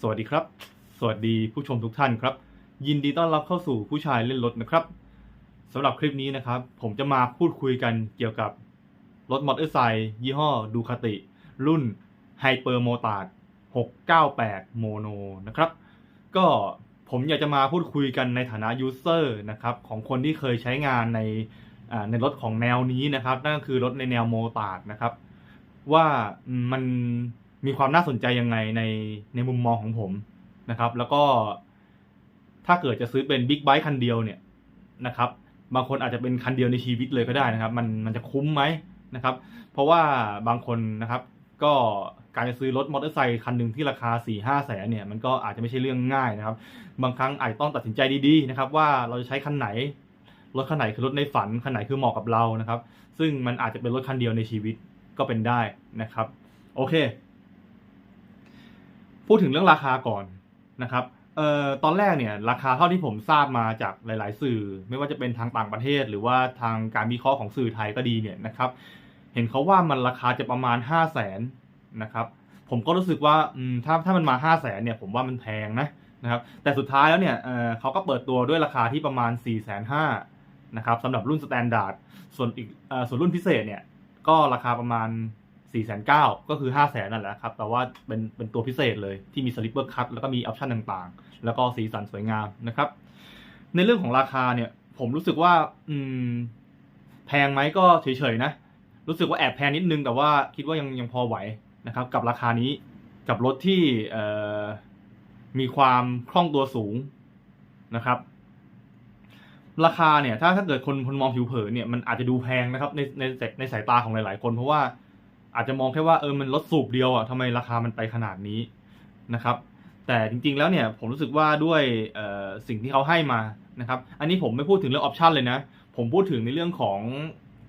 สวัสดีครับ สวัสดีผู้ชมทุกท่านครับ ยินดีต้อนรับเข้าสู่ผู้ชายเล่นรถนะครับสำหรับคลิปนี้นะครับ ผมจะมาพูดคุยกันเกี่ยวกับรถมอเตอร์ไซค์ยี่ห้อดูคาติ รุ่น Hyper m o t a r d 698 Mono นะครับ ก็ผมอยากจะมาพูดคุยกันในฐานะยูเซอร์นะครับของคนที่เคยใช้งานในในรถของแนวนี้นะครับ นั่นก็คือรถในแนวโมตาร์ดนะครับ ว่ามัน มีความน่าสนใจยังไงในในมุมมองของผมนะครับ แล้วก็ถ้าเกิดจะซื้อเป็นบิ๊กไบค์คันเดียวเนี่ยนะครับ บางคนอาจจะเป็นคันเดียวในชีวิตเลยก็ได้นะครับ มันมันจะคุ้มไหมนะครับ เพราะว่าบางคนนะครับ ก็การจะซื้อรถมอเตอร์ไซค์คันหนึ่งที่ราคา4ี่ห้าแสนเนี่ยมันก็อาจจะไม่ใช่เรื่องง่ายนะครับ บางครั้งอาจจะต้องตัดสินใจดีๆนะครับ ว่าเราจะใช้คันไหนรถคันไหนคือรถในฝันคันไหนคือเหมาะกับเรานะครับ ซึ่งมันอาจจะเป็นรถคันเดียวในชีวิตก็เป็นได้นะครับ โอเค พูดถึงเรื่องราคาก่อนนะครับเอ่อตอนแรกเนี่ยราคาเท่าที่ผมทราบมาจากหลาย ๆ สื่อ ไม่ว่าจะเป็นทางต่างประเทศ หรือว่าทางการวิเคราะห์ของสื่อไทยก็ดีเนี่ยนะครับ เห็นเขาว่ามันราคาจะประมาณ 5 0 0แสนนะครับผมก็รู้สึกว่าถ้าถ้ามันมา 5 0 0แสนเนี่ยผมว่ามันแพงนะนะครับแต่สุดท้ายแล้วเนี่ยเเขาก็เปิดตัวด้วยราคาที่ประมาณ 4 5 0 0 0นะครับสำหรับรุ่นสแตนดาร์ดส่วนอีกส่วนรุ่นพิเศษเนี่ยก็ราคาประมาณ 4 9 0 0 0ก็คือ5 0 0 0 0 0นั่นแหละครับ แต่ว่าเป็นเป็นตัวพิเศษเลยที่มีสลิปเปอร์คัตแล้วก็มีออปชันต่างๆ แล้วก็สีสันสวยงามนะครับ ในเรื่องของราคาเนี่ย ผมรู้สึกว่า อืม แพงไหมก็เฉยๆนะ รู้สึกว่าแอบแพงนิดนึง แต่ว่าคิดว่ายังยังพอไหวนะครับ กับราคานี้กับรถที่เอ่อมีความคล่องตัวสูงนะครับ ราคาเนี่ย ถ้าถ้าเกิดคนคนมองผิวเผินเนี่ยมันอาจจะดูแพงนะครับในในในสายตาของหลาย ๆ คนเพราะว่า อาจจะมองแค่ว่าเออมันรถสูบเดียวอะทำไมราคามันไปขนาดนี้นะครับ แต่จริงๆแล้วเนี่ยผมรู้สึกว่าด้วยสิ่งที่เขาให้มานะครับ อันนี้ผมไม่พูดถึงเรื่องออปชันเลยนะ ผมพูดถึงในเรื่องของ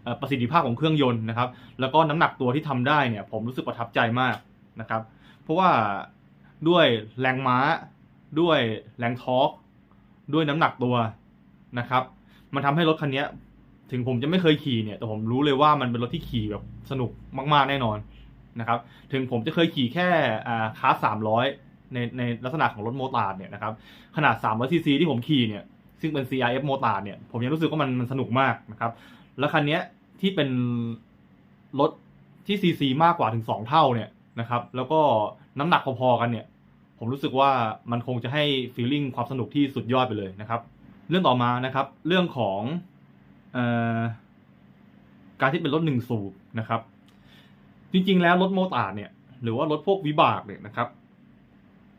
อประสิทธิภาพของเครื่องยนต์นะครับ แล้วก็น้ำหนักตัวที่ทำได้เนี่ย ผมรู้สึกประทับใจมากนะครับ เพราะว่าด้วยแรงม้า ด้วยแรงทอร์กด้วยน้ำหนักตัวนะครับ มันทำให้รถคันนี้ ถึงผมจะไม่เคยขี่เนี่ย แต่ผมรู้เลยว่ามันเป็นรถที่ขี่แบบสนุกมาก ๆ แน่นอนนะครับ ถึงผมจะเคยขี่แค่คาร์สามร้อยในในลักษณะของรถโมตาร์ดเนี่ยนะครับ ขนาด300ซีซีที่ผมขี่เนี่ย ซึ่งเป็น CRF โมตาร์ดเนี่ย ผมยังรู้สึกว่ามันมันสนุกมากนะครับ แล้วคันนี้ที่เป็นรถที่ซีซีมากกว่าถึง 2 เท่าเนี่ยนะครับ แล้วก็น้ำหนักพอๆกันเนี่ย ผมรู้สึกว่ามันคงจะให้ฟีลลิ่งความสนุกที่สุดยอดไปเลยนะครับ เรื่องต่อมานะครับ เรื่องของ การที่เป็นรถหนึ่งสูบนะครับ จริงๆแล้วรถโมตาร์ดเนี่ย หรือว่ารถพวกวิบากเนี่ยนะครับ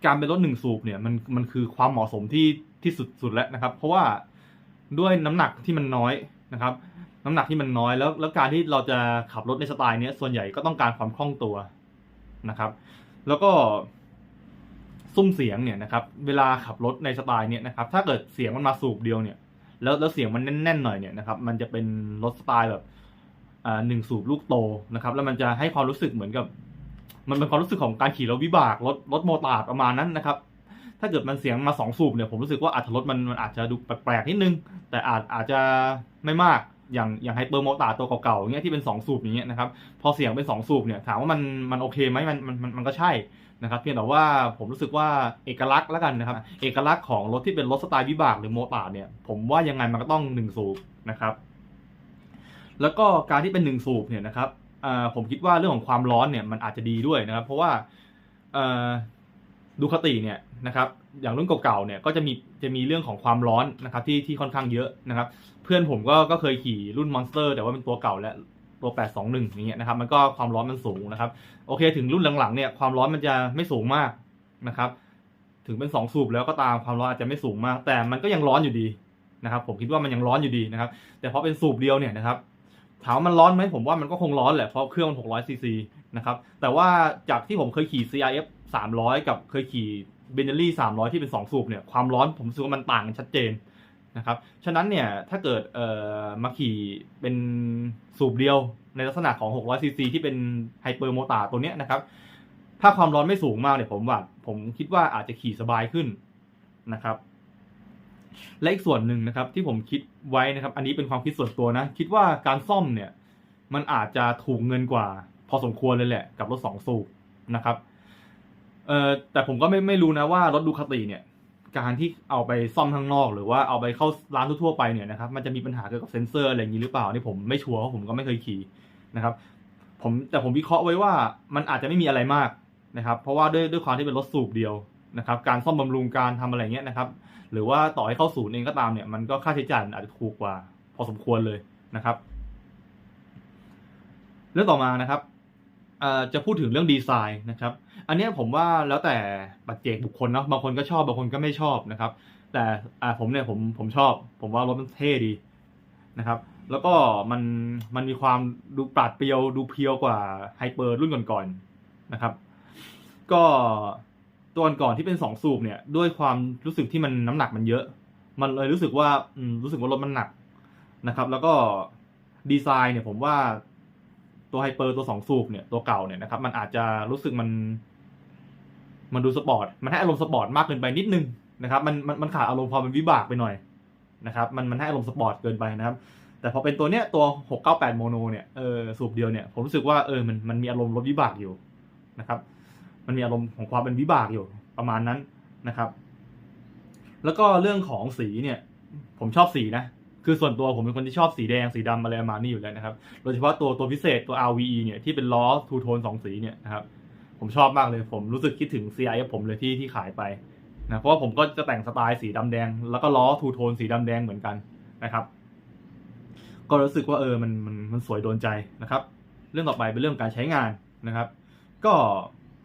การเป็นรถหนึ่งสูบเนี่ยมันมันคือความเหมาะสมที่ที่สุดสุดแล้วนะครับ เพราะว่าด้วยน้ำหนักที่มันน้อยนะครับ น้ำหนักที่มันน้อยแล้วแล้วการที่เราจะขับรถในสไตล์เนี้ยส่วนใหญ่ก็ต้องการความคล่องตัวนะครับ แล้วก็ซุ้มเสียงเนี่ยนะครับ เวลาขับรถในสไตล์เนี่ยนะครับ ถ้าเกิดเสียงมันมาสูบเดียวเนี่ย แล้วแล้วเสียงมันแน่นๆหน่อยเนี่ยนะครับมันจะเป็นรถสไตล์แบบอ่าหนึ่งสูบลูกโตนะครับ แล้วมันจะให้ความรู้สึกเหมือนกับ มันเป็นความรู้สึกของการขี่รถวิบากรถรถโมตาร์ดประมาณนั้นนะครับ ถ้าเกิดมันเสียงมาสองสูบเนี่ยผมรู้สึกว่าอัตรถรสมันมันอาจจะดูแปลกๆนิดนึง แต่อาจอาจจะไม่มาก อย่างอย่างไฮเปอร์โมตาร์ตัวเก่าๆอย่างเงี้ยที่เป็นสองสูบอย่างเงี้ยนะครับพอเสียงเป็นสองสูบเนี่ยถามว่ามันมันโอเคไหมมันมันมันมันก็ใช่นะครับเพียงแต่ว่าผมรู้สึกว่าเอกลักษณ์แล้วกันนะครับเอกลักษณ์ของรถที่เป็นรถสไตล์วิบากหรือโมตาร์ดเนี่ยผมว่ายังไงมันก็ต้องหนึ่งสูบนะครับแล้วก็การที่เป็นหนึ่งสูบเนี่ยนะครับผมคิดว่าเรื่องของความร้อนเนี่ยมันอาจจะดีด้วยนะครับ เพราะว่าดูคติเนี่ยนะครับอย่างรุ่นเก่าๆเนี่ยก็จะมีจะมีเรื่องของความร้อนนะครับที่ที่ค่อนข้างเยอะนะครับ พื่อนผมก็ก็เคยขี่รุ่นมอนสเตอร์แต่ว่าเป็นตัวเก่าและตัว 821 อย่างเงี้ยนะครับ มันก็ความร้อนมันสูงนะครับ โอเค ถึงรุ่นหลังๆ เนี่ย ความร้อนมันจะไม่สูงมากนะครับ ถึงเป็น 2 สูบแล้วก็ตาม ความร้อนอาจจะไม่สูงมาก แต่มันก็ยังร้อนอยู่ดีนะครับ ผมคิดว่ามันยังร้อนอยู่ดีนะครับ แต่พอเป็นสูบเดียวเนี่ยนะครับ ถามว่ามันร้อนไหมผมว่ามันก็คงร้อนแหละ เพราะเครื่องมัน 600 ซีซีนะครับ แต่ว่าจากที่ผมเคยขี่ CRF 300 กับเคยขี่ b e n j a l y 300 ที่เป็น 2 สูบเนี่ย ความร้อนผมรู้สึกว่ามันต่างกันชัดเจน นะครับ ฉะนั้นเนี่ยถ้าเกิดเอ่อมาขี่เป็นสูบเดียวในลักษณะของ 600 ซีซีที่เป็นไฮเปอร์โมตาตัวเนี้ยนะครับ ถ้าความร้อนไม่สูงมากเนี่ยผมว่าผมคิดว่าอาจจะขี่สบายขึ้นนะครับ และอีกส่วนหนึ่งนะครับที่ผมคิดไว้นะครับ อันนี้เป็นความคิดส่วนตัวนะ คิดว่าการซ่อมเนี่ยมันอาจจะถูกเงินกว่า พอสมควรเลยแหละกับรถสองสูบนะครับเออแต่ผมก็ไม่ไม่รู้นะว่ารถดูคาติเนี่ย การที่เอาไปซ่อมข้างนอก หรือว่าเอาไปเข้าร้านทั่วๆไปเนี่ยนะครับมันจะมีปัญหาเกี่ยวกับเซ็นเซอร์อะไรอย่างนี้หรือเปล่านี่ผมไม่ชัวร์เพราะผมก็ไม่เคยขี่นะครับผมแต่ผมวิเคราะห์ไว้ว่ามันอาจจะไม่มีอะไรมากนะครับ เพราะว่าด้วยด้วยความที่เป็นรถสูบเดียวนะครับการซ่อมบำรุงการทำอะไรเงี้ยนะครับ หรือว่าต่อให้เข้าศูนย์เองก็ตามเนี่ยมันก็ค่าใช้จ่ายอาจจะถูกกว่า พอสมควรเลยนะครับ เรื่องต่อมานะครับจะพูดถึงเรื่องดีไซน์นะครับ อันนี้ผมว่าแล้วแต่ปัจเจกบุคคลเนาะบางคนก็ชอบบางคนก็ไม่ชอบนะครับ แต่อ่าผมเนี่ยผมผมชอบ ผมว่ารถมันเท่ดีนะครับ แล้วก็มันมันมีความดูปราดเปรียวดูเพียวกว่าไฮเปอร์รุ่นก่อนๆนะครับ ก็ตัวก่อนที่เป็นสองสูบเนี่ยด้วยความรู้สึกที่มันน้ำหนักมันเยอะ มันเลยรู้สึกว่ารู้สึกว่ารถมันหนักนะครับ แล้วก็ดีไซน์เนี่ยผมว่าตัวไฮเปอร์ตัวสองสูบเนี่ยตัวเก่าเนี่ยนะครับ มันอาจจะรู้สึกมัน มันดูสปอร์ตมันให้อารมณ์สปอร์ตมากเกินไปนิดนึงนะครับมันมันมันขาดอารมณ์ความเป็นวิบากไปหน่อยนะครับมันมันให้อารมณ์สปอร์ตเกินไปนะครับ แต่พอเป็นตัวเนี้ยตัว 698 โมโนเนี่ยเออสูบเดียวเนี่ยผมรู้สึกว่าเออมันมันมีอารมณ์รถวิบากอยู่นะครับมันมีอารมณ์ของความเป็นวิบากอยู่ประมาณนั้นนะครับ แล้วก็เรื่องของสีเนี่ยผมชอบสีนะคือส่วนตัวผมเป็นคนที่ชอบสีแดงสีดำอะไรประมาณนี้อยู่แล้วนะครับ โดยเฉพาะตัวตัวพิเศษตัว RVE เนี่ยที่เป็นล้อทูโทนสองสีเนี่ยนะครับ ผมชอบมากเลยผมรู้สึกคิดถึง CIF ผมเลยที่ที่ขายไปนะเพราะว่าผมก็จะแต่งสไตล์สีดำแดง แล้วก็ล้อทูโทนสีดำแดงเหมือนกันนะครับ ก็รู้สึกว่าเออมันมันมันสวยโดนใจนะครับ เรื่องต่อไปเป็นเรื่องการใช้งานนะครับ ก็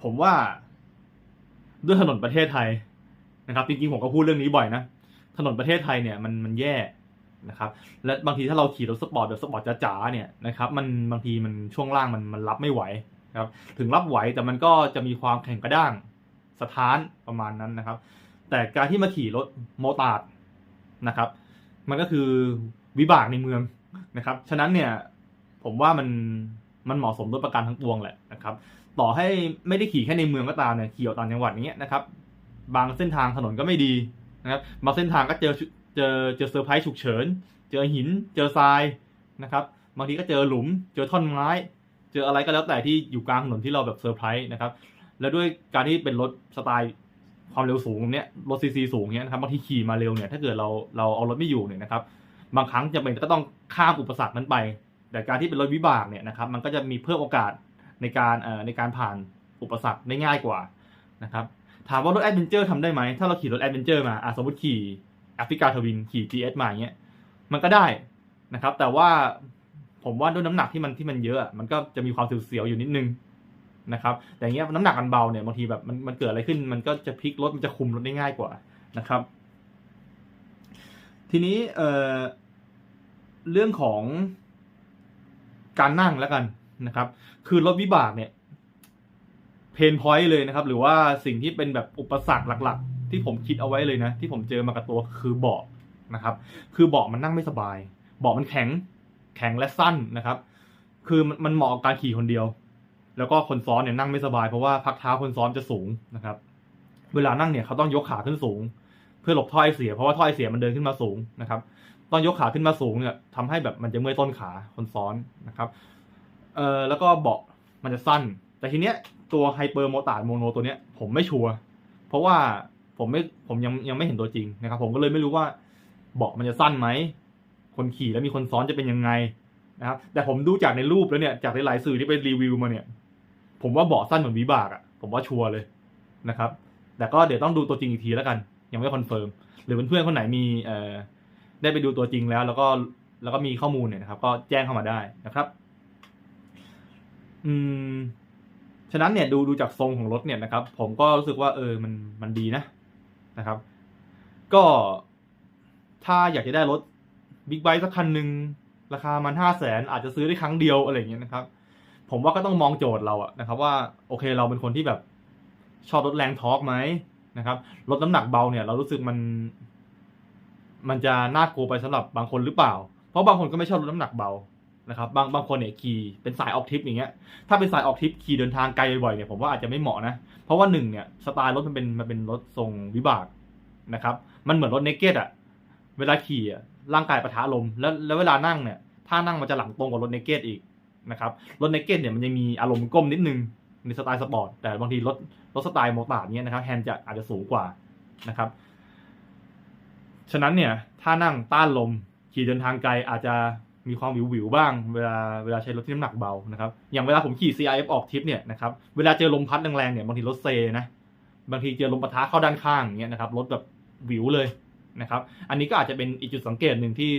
ผมว่า ด้วยถนนประเทศไทยนะครับจริงๆผมก็พูดเรื่องนี้บ่อยนะถนนประเทศไทยเนี่ยมันมันแย่นะครับ และบางทีถ้าเราขี่รถสปอร์ตแบบสปอร์ตจ๋าๆเนี่ยนะครับ มันบางทีมันช่วงล่างมันมันรับไม่ไหว นะครับถึงรับไหวแต่มันก็จะมีความแข็งกระด้างสถานประมาณนั้นนะครับ แต่การที่มาขี่รถโมตาร์ดนะครับ มันก็คือวิบากในเมืองนะครับ ฉะนั้นเนี่ยผมว่ามันมันเหมาะสมด้วยประการทั้งปวงแหละนะครับ ต่อให้ไม่ได้ขี่แค่ในเมืองก็ตามเนี่ยขี่ออกต่างจังหวัดอย่างเงี้ยนะครับ บางเส้นทางถนนก็ไม่ดีนะครับบางเส้นทางก็เจอเจอเจอเซอร์ไพรส์ฉุกเฉิน เจอหิน เจอทรายนะครับ บางทีก็เจอหลุม เจอท่อนไม้ เจออะไรก็แล้วแต่ที่อยู่กลางถนนที่เราแบบเซอร์ไพรส์นะครับ แล้วด้วยการที่เป็นรถสไตล์ความเร็วสูงเนี้ยรถซีซีสูงเนี้ยนะครับบางทีขี่มาเร็วเนี่ยถ้าเกิดเราเราเอารถไม่อยู่เนี่ยนะครับ บางครั้งจะเป็นก็ต้องข้ามอุปสรรคนั้นไป แต่การที่เป็นรถวิบากเนี่ยนะครับ มันก็จะมีเพิ่มโอกาสในการเอ่อในการผ่านอุปสรรคได้ง่ายกว่านะครับถามว่ารถแอดเวนเจอร์ทำได้ไหมถ้าเราขี่รถแอดเวนเจอร์มาอะสมมติขี่แอฟริกาทวินขี่ GS มาอย่างเงี้ยมันก็ได้นะครับ แต่ว่า ผมว่าด้วยน้ำหนักที่มันที่มันเยอะ มันก็จะมีความเสียวๆอยู่นิดนึงนะครับ แต่อย่างเงี้ยน้ำหนักมันเบาเนี่ยบางทีแบบมันมันเกิดอะไรขึ้น มันก็จะพลิกรถมันจะคุมรถได้ง่ายกว่านะครับ ทีนี้เอ่อเรื่องของการนั่งแล้วกันนะครับ คือรถวิบากเนี่ย เพนพอยต์เลยนะครับ หรือว่าสิ่งที่เป็นแบบอุปสรรคหลัก ๆ ที่ผมคิดเอาไว้เลยนะ ที่ผมเจอมากับตัวคือเบาะนะครับ คือเบาะมันนั่งไม่สบาย เบาะมันแข็ง แข็งและสั้นนะครับ คือมันเหมาะกับการขี่คนเดียว แล้วก็คนซ้อนเนี่ยนั่งไม่สบายเพราะว่าพักเท้าคนซ้อนจะสูงนะครับ เวลานั่งเนี่ยเขาต้องยกขาขึ้นสูง เพื่อหลบท่อไอเสีย เพราะว่าท่อไอเสียมันเดินขึ้นมาสูงนะครับ ต้องยกขาขึ้นมาสูงเนี่ยทำให้แบบมันจะเมื่อยต้นขาคนซ้อนนะครับ เอ่อแล้วก็เบาะมันจะสั้น แต่ทีเนี้ยตัวไฮเปอร์โมตาร์โมโนตัวเนี้ยผมไม่ชัวร์เพราะว่าผมไม่ผมยังยังไม่เห็นตัวจริงนะครับ ผมก็เลยไม่รู้ว่าเบาะมันจะสั้นไหม คนขี่แล้วมีคนซ้อนจะเป็นยังไงนะครับ แต่ผมดูจากในรูปแล้วเนี่ย จากหลายๆสื่อที่ไปรีวิวมาเนี่ย ผมว่าเบาะสั้นเหมือนวิบากอะ่ะ ผมว่าชัวร์เลยนะครับ แต่ก็เดี๋ยวต้องดูตัวจริงอีกทีแล้วกัน ยังไม่คอนเฟิร์ม หรือเพื่อนๆคนไหนมีเอ่อได้ไปดูตัวจริงแล้ว แล้วก็แล้วก็มีข้อมูลเนี่ยนะครับ ก็แจ้งเข้ามาได้นะครับ อืม ฉะนั้นเนี่ยดูดูจากทรงของรถเนี่ยนะครับ ผมก็รู้สึกว่า เออ มันมันดีนะนะครับ ก็ถ้าอยากจะได้รถ บิ๊กไบค์สักคันหนึ่งราคามันห้าแสนอาจจะซื้อได้ครั้งเดียวอะไรอย่างเงี้ยนะครับ ผมว่าก็ต้องมองโจทย์เราอะนะครับ ว่าโอเคเราเป็นคนที่แบบชอบรถแรงทอร์กไหมนะครับรถน้ำหนักเบาเนี่ย เรารู้สึกมัน มันจะน่ากลัวไปสำหรับบางคนหรือเปล่า เพราะบางคนก็ไม่ชอบรถน้ำหนักเบานะครับ บางบางคนเนี่ยขี่เป็นสายออกทริปอย่างเงี้ยถ้าเป็นสายออกทริปขี่เดินทางไกลบ่อยๆเนี่ยผมว่าอาจจะไม่เหมาะนะ เพราะว่าหนึ่งเนี่ยสไตล์รถมันเป็นมันเป็นรถทรงวิบากนะครับ มันเหมือนรถเนกเก็ตอะเวลาขี่อะ ร่างกายปะทะลมแล้วแล้วเวลานั่งเนี่ยถ้านั่งมันจะหลังตรงกว่ารถเนกเกตอีกนะครับรถเนกเกตเนี่ยมันยังมีอารมณ์ก้มนิดนึงในสไตล์สปอร์ตแต่บางทีรถรถสไตล์โมตาร์ดเนี้ยนะครับแฮนด์จะอาจจะสูงกว่านะครับ ฉะนั้นเนี่ยถ้านั่งต้านลมขี่เดินทางไกลอาจจะมีความวิววิวบ้าง เวลาเวลาใช้รถที่น้ำหนักเบานะครับอย่างเวลาผมขี่ CRF ออกทริปเนี่ยนะครับเวลาเจอลมพัดแรงๆเนี่ยบางทีรถเซนะบางทีเจอลมปะทะเข้าด้านข้างอย่างเงี้ยนะครับรถแบบวิวเลย นะครับ อันนี้ก็อาจจะเป็นอีกจุดสังเกตหนึ่งที่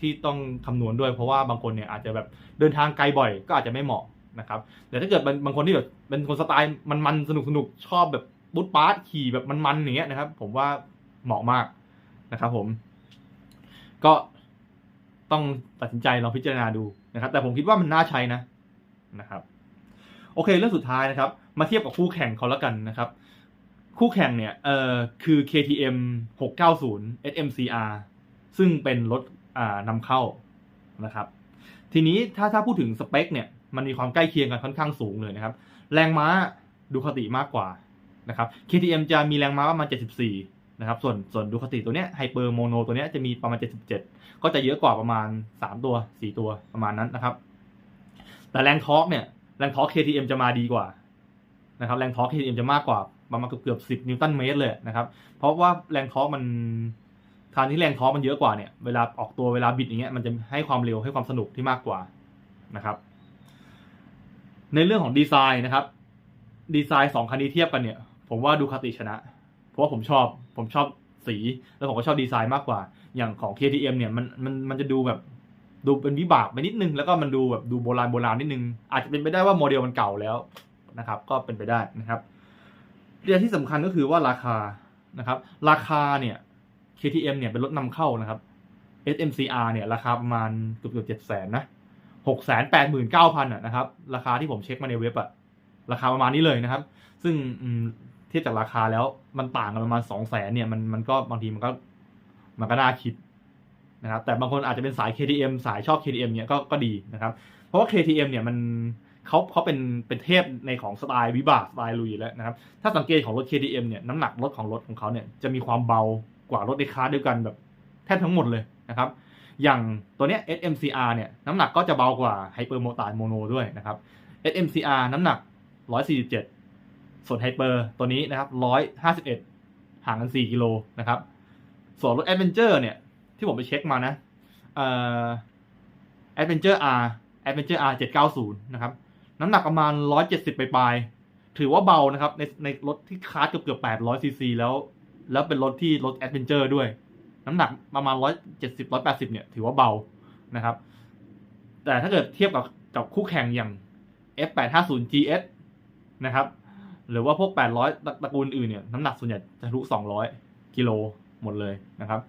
ที่ต้องคำนวณด้วย เพราะว่าบางคนเนี่ยอาจจะแบบเดินทางไกลบ่อย ก็อาจจะไม่เหมาะนะครับแต่ถ้าเกิดบางคนที่แบบเป็นคนสไตล์มันๆสนุกสนุกชอบแบบบุ๊ปาร์ตขี่แบบมันๆอย่างเงี้ยนะครับ ผมว่าเหมาะมากนะครับ ผม ก็ต้องตัดสินใจลองพิจารณาดูนะครับ แต่ผมคิดว่ามันน่าใช้นะนะครับ โอเคเรื่องสุดท้ายนะครับ มาเทียบกับคู่แข่งเขาแล้วกันนะครับ คู่แข่งเนี่ยเอ่อคือ KTM 690 SMCR ซึ่งเป็นรถอ่านำเข้านะครับ ทีนี้ถ้าถ้าพูดถึงสเปคเนี่ยมันมีความใกล้เคียงกันค่อนข้างสูงเลยนะครับ แรงม้าดูคติมากกว่านะครับ KTM จะมีแรงม้าประมาณ 74 นะครับ ส่วนส่วนดูคติตัวเนี้ยไฮเปอร์โมโนตัวเนี้ยจะมีประมาณ 77 ก็จะเยอะกว่าประมาณ 3 ตัว 4 ตัวประมาณนั้นนะครับ แต่แรงทอร์กเนี่ยแรงทอร์ก KTM จะมาดีกว่านะครับแรงทอร์ก KTM จะมากกว่า ประมาณเกือบเกือบนิวตันเมตรเลยนะครับ เพราะว่าแรงท้อมันทางที่แรงท้อมันเยอะกว่าเนี่ย เวลาออกตัวเวลาบิดอย่างเงี้ยมันจะให้ความเร็วให้ความสนุกที่มากกว่านะครับ ในเรื่องของดีไซน์นะครับ ดีไซน์สองคันนี้เทียบกันเนี่ย ผมว่าดูคาติชนะ เพราะว่าผมชอบผมชอบสีแล้วผมก็ชอบดีไซน์มากกว่า อย่างของ KTM เนี่ยมันมันมันจะดูแบบดูเป็นวิบากไปนิดนึง แล้วก็มันดูแบบดูโบราณโบราณนิดนึง อาจจะเป็นไปได้ว่าโมเดลมันเก่าแล้วนะครับ ก็เป็นไปได้นะครับ รื่องที่สำคัญก็คือว่าราคานะครับ ราคาเนี่ย KTM เนี่ยเป็นรถนำเข้านะครับ SMCR เนี่ยราคาประมาณเกือบเกือบเจ็ดแสนนะหกแสนแปดหมื่นเก้าพันอะนะครับ ราคาที่ผมเช็คมาในเว็บอะราคาประมาณนี้เลยนะครับ ซึ่งเทียบจากราคาแล้วมันต่างกันประมาณสองแสนเนี่ยมันมันก็บางทีมันก็มันก็น่าคิดนะครับแต่บางคนอาจจะเป็นสาย KTM สายชอบ KTM เนี่ยก็ก็ดีนะครับ เพราะว่า KTM เนี่ยมัน เขาเขาเป็นเป็นเทพในของสไตล์วิบากสไตล์ลุยแล้วนะครับ ถ้าสังเกตของรถ KTM เนี่ยน้ำหนักรถของรถของเขาเนี่ยจะมีความเบากว่ารถในคลาสเดียวกันแบบแทบทั้งหมดเลยนะครับ อย่างตัวเนี้ย SMCR เนี่ยน้ำหนักก็จะเบากว่า Hyper m o t a r Mono ด้วยนะครับ SMCR น้ำหนัก 147 ส่วน Hyper ตัวนี้นะครับ 151 ห่างกัน 4 กิโลนะครับ ส่วนรถ Adventure เนี่ยที่ผมไปเช็คมานะเอ่อ Adventure R Adventure R 790 นะครับ น้ำหนักประมาณ 170 ไปปลายถือว่าเบานะครับ ในในรถที่คาร์ดเกือบเกือบ800ซีซีแล้ว แล้วเป็นรถที่รถ Adventure ด้วย น้ำหนักประมาณ 170 180 เนี่ย ถือว่าเบานะครับ แต่ถ้าเกิดเทียบกับกับคู่แข่งอย่าง F850 GS นะครับ หรือว่าพวก 800 ตระตระกูลอื่นเนี่ย น้ำหนักส่วนใหญ่จะทะลุ200 กิโลหมดเลยนะครับ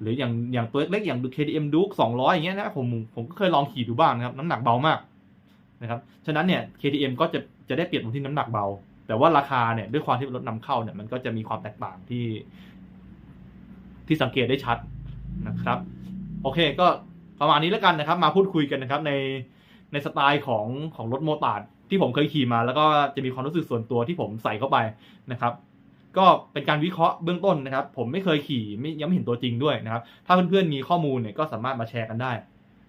หรืออย่างอย่างตัวเล็กๆอย่าง KTM Duke 200 อย่างเงี้ยนะผมผมก็เคยลองขี่ดูบ้างนะครับ น้ำหนักเบามาก นะครับ ฉะนั้นเนี่ย KTM ก็จะจะได้เปรียบตรงที่น้ำหนักเบา แต่ว่าราคาเนี่ยด้วยความที่เป็นรถนำเข้าเนี่ยมันก็จะมีความแตกต่างที่ ที่สังเกตได้ชัดนะครับ โอเคก็ประมาณนี้แล้วกันนะครับ มาพูดคุยกันนะครับ ในในสไตล์ของของรถโมตาร์ดที่ผมเคยขี่มา แล้วก็จะมีความรู้สึกส่วนตัวที่ผมใส่เข้าไปนะครับก็เป็นการวิเคราะห์เบื้องต้นนะครับ ผมไม่เคยขี่ไม่ยังไม่เห็นตัวจริงด้วยนะครับ ถ้าเพื่อนๆมีข้อมูลเนี่ยก็สามารถมาแชร์กันได้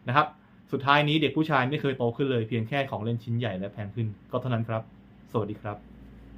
นะครับ สุดท้ายนี้เด็กผู้ชายไม่เคยโตขึ้นเลยเพียงแค่ของเล่นชิ้นใหญ่และแพงขึ้น ก็เท่านั้นครับ สวัสดีครับ